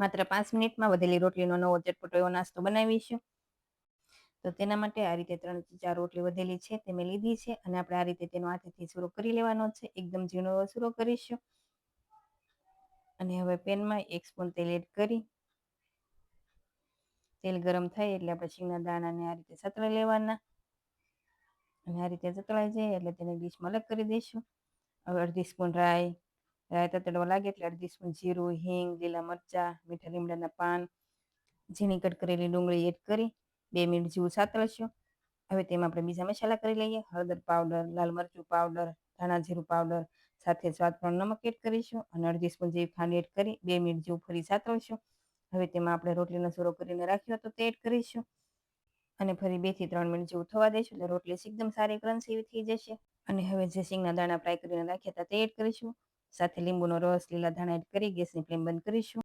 માત્ર પાંચ મિનિટમાં વધેલી રોટલીનો નવો ચટપટો એવો નાસ્તો બનાવીશું. તો તેના માટે આ રીતે ત્રણ ચાર રોટલી વધેલી છે તે મેં લીધી છે અને આપણે આ રીતે તેનો હાથેથી સૂરો કરી લેવાનો છે. એકદમ ઝીણો શરૂ કરીશું. અને હવે પેનમાં એક સ્પૂન તેલ એડ કરી. તેલ ગરમ થાય એટલે આપણે શીંગના દાણાને આ રીતે સતળી લેવાના. અને આ રીતે સતળાઈ જાય એટલે તેને ડીશમાં અલગ કરી દઈશું. હવે અડધી સ્પૂન રાઈ રાઈ તળવા લાગે એટલે અડધી સ્પૂન જીરું હિંગ લીલા મરચાં મીઠા લીમડાના પાન ઝીણી કટ કરેલી ડુંગળી એડ કરી બે મિનિટ જેવું સાતળશું હવે તેમાં આપણે બીજા મસાલા કરી લઈએ હળદર પાવડર લાલ મરચું પાવડર ધાણા જીરું પાવડર સાથે સ્વાદ પણ નમક એડ કરીશું અને અડધી સ્પૂન જેવી ખાંડ એડ કરી બે મિનિટ જેવું ફરી સાતળશું હવે તેમાં આપણે રોટલીનો સૂરો કરીને રાખ્યો હતો તે એડ કરીશું અને ફરી બેથી ત્રણ મિનિટ જેવું થવા દઈશું એટલે રોટલી એકદમ સારી ક્રન્સી થઈ જશે અને હવે જે સિંગના દાણા ફ્રાય કરીને રાખ્યા હતા તે એડ કરીશું સાથે લીંબુનો રસ લીલા ધાણા એડ કરી ગેસની ફ્લેમ બંધ કરીશું.